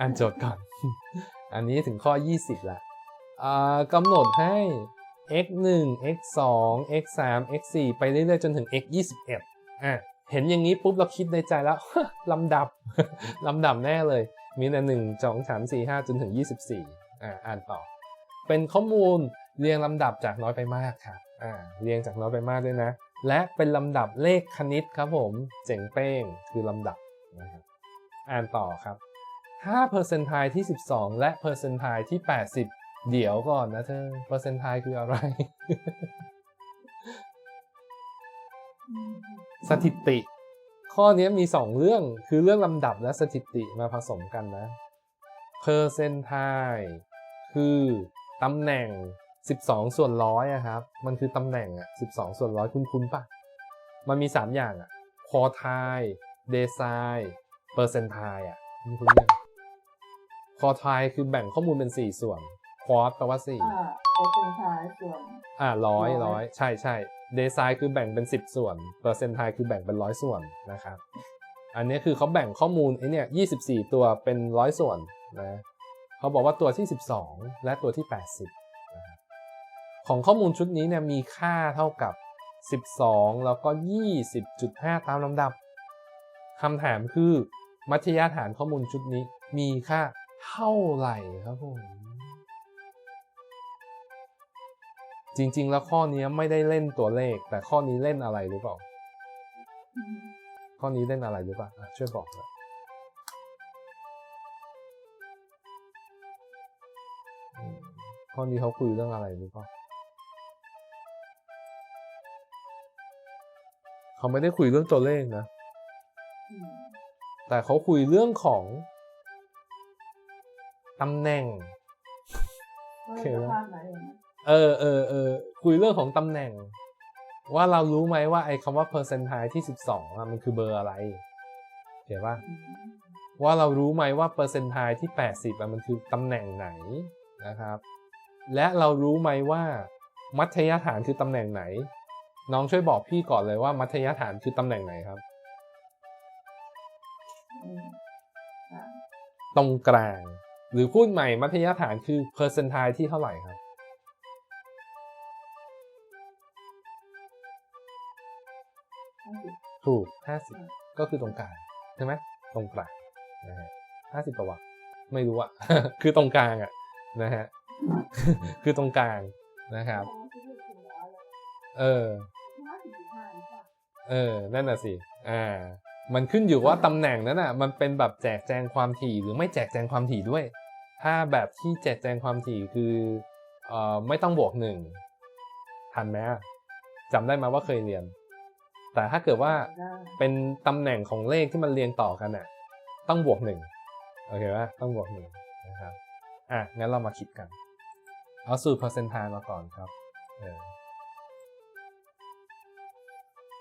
อ่านโจทย์ก่อน อันนี้ถึงข้อ 20ละอ่ากำหนดให้ x 1 x 2 x 3 x 4ไปเรื่อยๆ จนถึง x 21อะเห็นอย่างนี้ปุ๊บเราคิดในใจแล้ว ลำดับ ลำดับแน่เลย มีแต่หนึ่งสองสามสี่ห้าจนถึง 24อ่าอ่านต่อ เป็นข้อมูลเรียงลำดับจากน้อยไปมากครับอ่าเรียงจากน้อยไปมากด้วยนะ และเป็นลำดับเลขคณิตครับผม เจ๋งเป้งคือลำดับนะครับอ่านต่อครับ ถ้าเปอร์เซนต์ไทที่ 12 และเปอร์เซนต์ไทที่ 80 เดี๋ยวก่อนนะเธอเปอร์เซนต์ไทคืออะไร สถิติ ข้อนี้มี 2 เรื่องคือเรื่องลำดับและสถิติมาผสมกันนะ percentile คือตำแหน่ง 12 ส่วนร้อยอะครับ มันคือตำแหน่งอะ12 ส่วนร้อยคุ้นๆปะมันมี 3 อย่างอะ quartile decile percentile อะมีคุ้นยัง quartile คือแบ่งข้อมูลเป็น 4 ส่วน quart แปลว่า4อ่าโปรเซนทายส่วน อ่าร้อยร้ร้ออยยใช่ใช่เดซายคือแบ่งเป็น 10 ส่วนเปอร์เซนต์ไทคือแบ่งเป็นร้อยส่วนนะครับ อันนี้คือเขาแบ่งข้อมูลไอ้เนี่ย24 ตัวเป็นร้อยส่วนนะเขาบอกว่าตัวที่ 12 และตัวที่ 80นะครับของข้อมูลชุดนี้เนี่ยมีค่าเท่ากับ 12 แล้วก็ 20.5 ตามลำดับคำถามคือมัธยฐานข้อมูลชุดนี้มีค่า เท่าไหร่ครับผม จริง ๆ แล้วข้อนี้ไม่ได้เล่นตัวเลข แต่ข้อนี้เล่นอะไรหรือเปล่า ข้อนี้เล่นอะไรหรือเปล่าอะช่วยบอกหน่อยอืมข้อนี้เขาคุยเรื่องอะไรหรือเปล่าเขาไม่ได้คุยเรื่องตัวเลขนะอืมแต่เขาคุยเรื่องของ ตำแหน่งว่าโอเคจะแล้วภาพไหนเองนะเออเออเออคุยเรื่องของตำแหน่ง ว่าเรารู้ไหมว่าไอ้คำว่า percentile ที่ 12อะมันคือเบอร์อะไรเห็นปะอืมว่าเรารู้ไหมว่า percentile ที่ 80อะมันคือตำแหน่งไหนนะครับ และเรารู้ไหมว่า มัธยฐานคือตำแหน่งไหน น้องช่วยบอกพี่ก่อนเลยว่า มัธยฐานคือตำแหน่งไหนครับอืมอ่าตรงกลาง หรือพูดใหม่มัธยฐานคือ percentile ที่เท่าไหร่ครับห้าสิบถูก 50 ก็คือตรงกลางใช่ไหมตรงกลางนะฮะ50ประวัติไม่รู้อะคือตรงกลางอะนะฮะคือตรงกลางนะครับเพราะว่าที่พูดถึงร้อยแล้วเออห้าสิบจุดห้าหรือเปล่าเออ นั่นน่ะสิ อ่า มันขึ้นอยู่ว่าตำแหน่งนั้นอะมันเป็นแบบแจกแจงความถี่หรือไม่แจกแจงความถี่ด้วย ถ้าแบบที่แจกแจงความถี่คือเอ่อไม่ต้องบวกหนึ่งทันไหมอะจำได้ไหมว่าเคยเรียน แต่ถ้าเกิดว่าได้เป็นตำแหน่งของเลขที่มันเรียงต่อกันอะ ต้องบวกหนึ่งโอเคปะต้องบวกหนึ่งนะครับอะงั้นเรามาคิดกัน เอาสูตร percentile มาก่อนครับเออ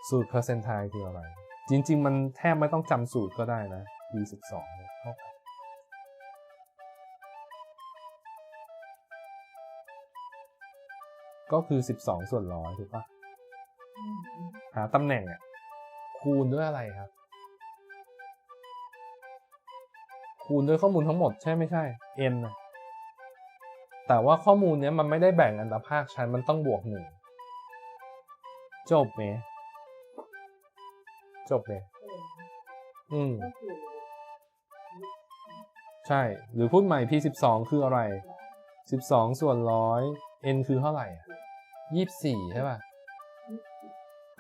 สูตร percentile คืออะไร จริง ๆ มันแทบไม่ต้องจำสูตรก็ได้นะ b12 เนี่ยเท่ากับก็คือ 12 ส่วนร้อยถูกปะอืมอืมหาตำแหน่งอะคูณด้วยอะไรครับ คูณด้วยข้อมูลทั้งหมดใช่ไม่ใช่ n นะแต่ว่าข้อมูลเนี้ยมันไม่ได้แบ่งอันตรภาคชั้นมันต้องบวกหนึ่งจบไหม จบไหมเอออืมก็คือใช่ หรือพูดใหม่ p 12คืออะไร12ส่วนร้อย n คือเท่าไหร่ยี่สิบสี่ใช่ป่ะ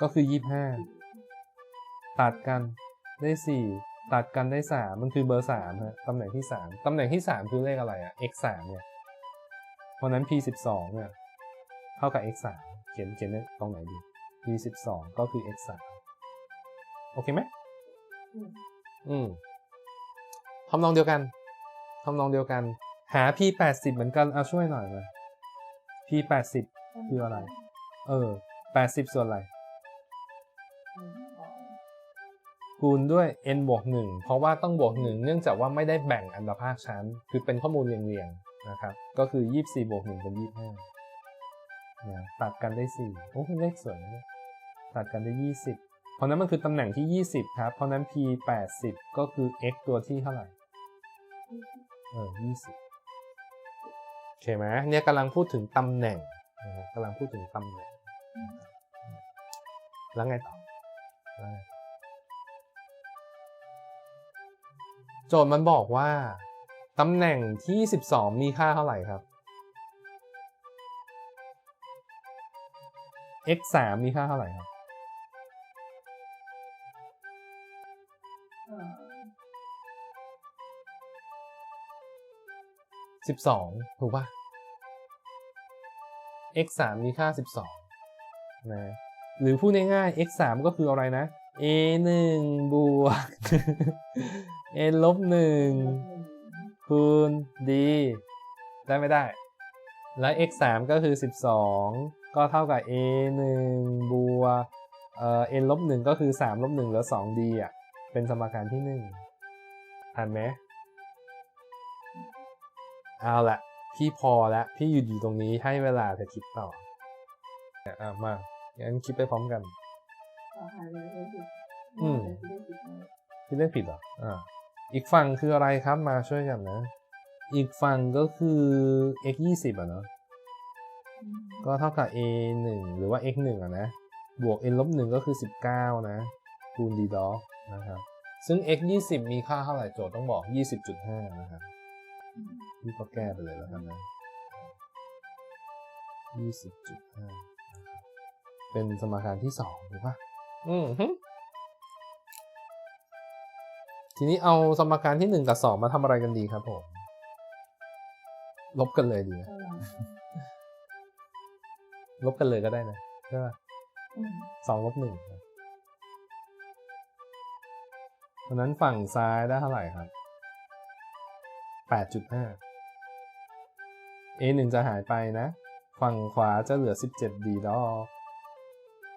ก็คือยี่สิบห้าตัดกันได้สี่ตัดกันได้สามมันคือเบอร์สามฮะตำแหน่งที่สามตำแหน่งที่สามคือเลขอะไรอะ x สามเนี่ย เพราะฉะนั้น p สิบสองเนี่ย เท่ากับ x สามเขียนเขียนได้ตรงไหนดี p สิบสองก็คือ x สาม โอเคไหมอืมอืมทำนองเดียวกันทำนองเดียวกัน หา p แปดสิบเหมือนกันเอาช่วยหน่อยมา p แปดสิบคืออะไร เออแปดสิบส่วนอะไรอืมอ๋อคูณด้วย n บวกหนึ่งเพราะว่าต้องบวกหนึ่งเนื่องจากว่าไม่ได้แบ่งอันดับภาคชั้น คือเป็นข้อมูลเรียงๆนะครับ ก็คือ24บวก1เป็น25นะตัดกันได้4โอ้เป็นเลขสวยนะเนี่ยตัดกันได้20 เพราะนั้นมันคือตำแหน่งที่ 20 ครับ เพราะนั้น p 80ก็คือ x ตัวที่เท่าไหร่ เออยี่สิบโอเคไหมเนี่ยกำลังพูดถึงตำแหน่งนะกำลังพูดถึงตำแหน่ง แล้วไงต่อแล้วไงต่อโจทย์มันบอกว่าตำแหน่งที่ 12 มีค่าเท่าไหร่ครับ x 3มีค่าเท่าไหร่ครับ 12 ถูกป่ะ x 3มีค่า 12 นะ หรือพูดง่ายๆ x 3ก็คืออะไรนะ a 1บวก a ลบ1หนึ่งคูณ d ได้ไม่ได้ แล้ว x 3ก็คือ 12 ก็เท่ากับ a 1บวกเอ่อ n ลบ1ก็คือ 3 ลบ1เหลือ 2d อะ เป็นสมการที่ 1ทันไหม เอาละพี่พอแล้วพี่หยุดอยู่ตรงนี้ให้เวลาเธอคิดต่ออะมางั้นคิดไปพร้อมกันต่อหาเลยเลยสิอืมจะได้สิบไหมพี่เล่นผิดเหรออ่าอีกฝั่งคืออะไรครับมาช่วยกันนะ อีกฝั่งก็คือ x 20อะเนาะอืมก็เท่ากับ a 1หรือว่า x 1อะนะ บวก n ลบ1ก็คือ19นะคูณ d ดอนะครับ ซึ่ง x 20มีค่าเท่าไหร่โจทย์ต้องบอก20.5นะครับอืม พี่ก็แก้ไปเลยแล้วกันนะ20.5นะครับเป็นสมการที่2ถูกปะอืมฮึทีนี้เอาสมการที่1กับ2มาทำอะไรกันดีครับผม ลบกันเลยดีไหมเออลบกันเลยก็ได้นะใช่ปะอืมสองลบหนึ่งครับเพราะฉะนั้นฝั่งซ้ายได้เท่าไหร่ครับ8.5 a 1จะหายไปนะ ฝั่งขวาจะเหลือ 17 d ดอก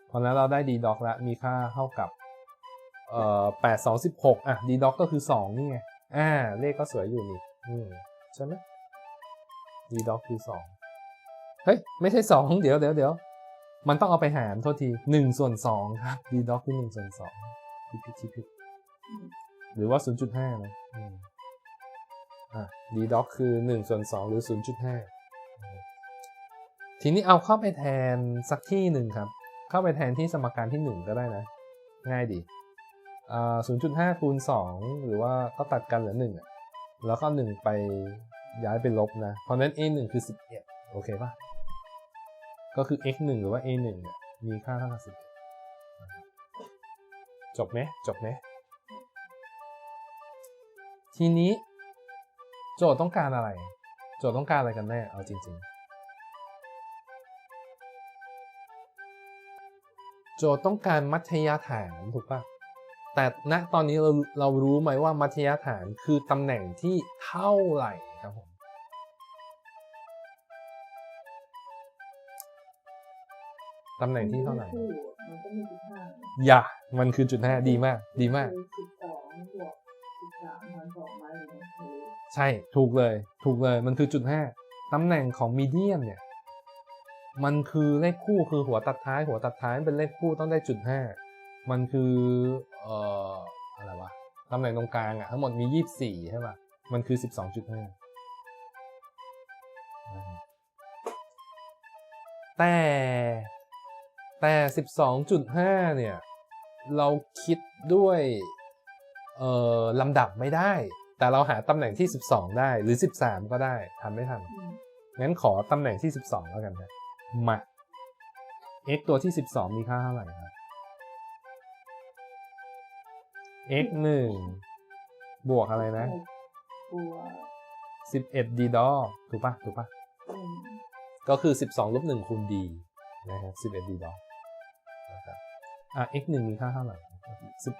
เพราะนั้นเราได้ d ดอกแล้วมีค่าเท่ากับเอ่อ8 2 16อะ d ดอกก็คือ2นี่ไงอ่า เลขก็สวยอยู่นี่อืมใช่ไหม d ดอกคือ2เฮ้ย ไม่ใช่2เดี๋ยวเดี๋ยวเดี๋ยวมันต้องเอาไปหารโทษทีหนึ่งส่วนสองครับ d doc คือหนึ่งส่วนสองผิดผิดผิดหรือว่าศูนย์จุดห้านะ อืมอะ d doc คือหนึ่งส่วนสองหรือศูนย์จุดห้าทีนี้เอาเข้าไปแทนสักที่หนึ่งครับ เข้าไปแทนที่สมการที่หนึ่งก็ได้นะ ง่ายดีอ่าศูนย์จุดห้าคูณสองหรือว่าก็ตัดกันเหลือหนึ่งอะแล้วก็หนึ่งไปย้ายไปลบนะ เพราะนั้น a หนึ่งคือสิบเอ็ดโอเคป่ะ ก็คือ x 1หรือว่า a 1เนี่ยมีค่าเท่ากับ11นะครับจบไหมจบไหมทีนี้ โจทย์ต้องการอะไร โจทย์ต้องการอะไรกันแน่ เอาจริง ๆ โจทย์ต้องการมัธยฐานถูกปะแต่ณตอนนี้เราเรารู้ไหมว่ามัธยฐานคือตำแหน่งที่เท่าไหร่ครับผมตำแหน่งที่เท่าไหร่คู่มันก็มีสิบห้าอย่า มันคือจุดห้าดีมาก ดีมาก ใช่ถูกเลยถูกเลยมันคือจุดห้าตำแหน่งของมีเดียมเนี่ยมันคือเลขคู่คือหัวตัดท้าย หัวตัดท้ายเป็นเลขคู่ต้องได้จุดห้ามันคือเอ่ออะไรวะตำแหน่งตรงกลางอะทั้งหมดมียี่สิบสี่ใช่ป่ะมันคือสิบสองจุดห้าแต่แต่สิบสองจุดห้าเนี่ย เราคิดด้วย เอ่อลำดับไม่ได้ แต่เราหาตำแหน่งที่ 12 ได้หรือ 13 ก็ได้ทำไม่ทันอืมงั้นขอตำแหน่งที่ 12 แล้วกันนะมา x ตัวที่ 12 มีค่าเท่าไหร่ครับ x 1บวกอะไรนะบวก11 d ดอถูกปะถูกปะอืมก็คือ 12ลบ1คูณ d นะครับ11 d ดอนะครับอะ x 1มีค่าเท่าไหร่11สิ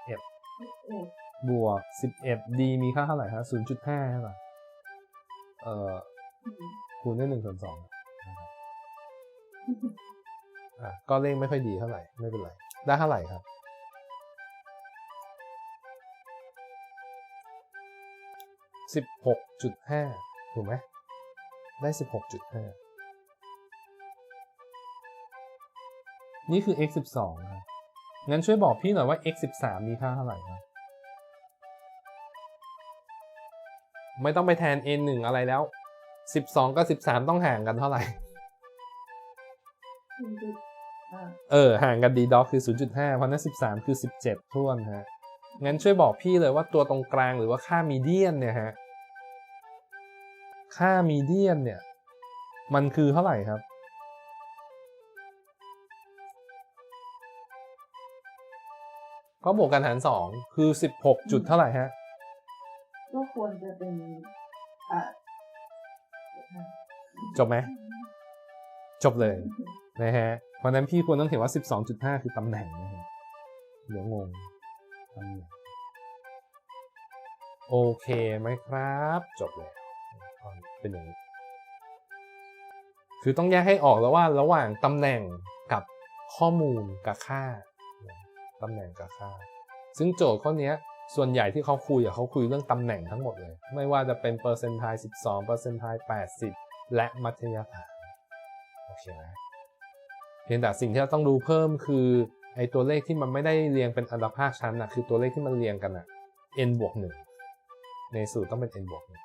บเอ็ดบวก 11 d มีค่าเท่าไหร่ครับ0.5ใช่ป่ะเอ่ออืมคูณด้วย1ส่วน2นะครับอะก็เลขไม่ค่อยดีเท่าไหร่ ไม่เป็นไร ได้เท่าไหร่ครับ 16.5 ถูกไหม ได้ 16.5 นี่คือ x 12ครับงั้นช่วยบอกพี่หน่อยว่า x 13มีค่าเท่าไหร่ครับ ไม่ต้องไปแทน n 1อะไรแล้ว 12 กับ 13 ต้องห่างกันเท่าไหร่หนึ่งจุดอ่าเออ ห่างกันดีด็อกคือ 0.5 เพราะนั้น13 คือ 17ท่วนฮะ งั้นช่วยบอกพี่เลยว่าตัวตรงกลางหรือว่าค่ามีเดียนเนี่ยฮะ ค่ามีเดียนเนี่ย มันคือเท่าไหร่ครับก็บวกกันหาร2คือ 16 จุดเท่าไหร่ฮะก็ ควรจะเป็นอ่าเดี๋ยวนะจบไหมจบเลยนะฮะเพราะฉะนั้นพี่ควรต้องเขียนว่า 12.5 คือตำแหน่งนะฮะเดี๋ยวงงตำแหน่งโอเคไหมครับ จบแล้วเป็นอย่างนี้ คือต้องแยกให้ออกแล้วว่าระหว่างตำแหน่งกับข้อมูลกับค่าตำแหน่งกับค่า ซึ่งโจทย์ข้อเนี้ย ส่วนใหญ่ที่เขาคุยเขาคุยเรื่องตำแหน่งทั้งหมดเลย ไม่ว่าจะเป็นเปอร์เซนต์ไทย12เปอร์เซนต์ไทย80 และมัธยฐานโอเคไหมเพียงแต่สิ่งที่เราต้องดูเพิ่มคือไอ้ตัวเลขที่มันไม่ได้เรียงเป็นอันดับภาคชั้นอะคือตัวเลขที่มันเรียงกันอะ n บวกหนึ่งในสูตรต้องเป็น n บวกหนึ่ง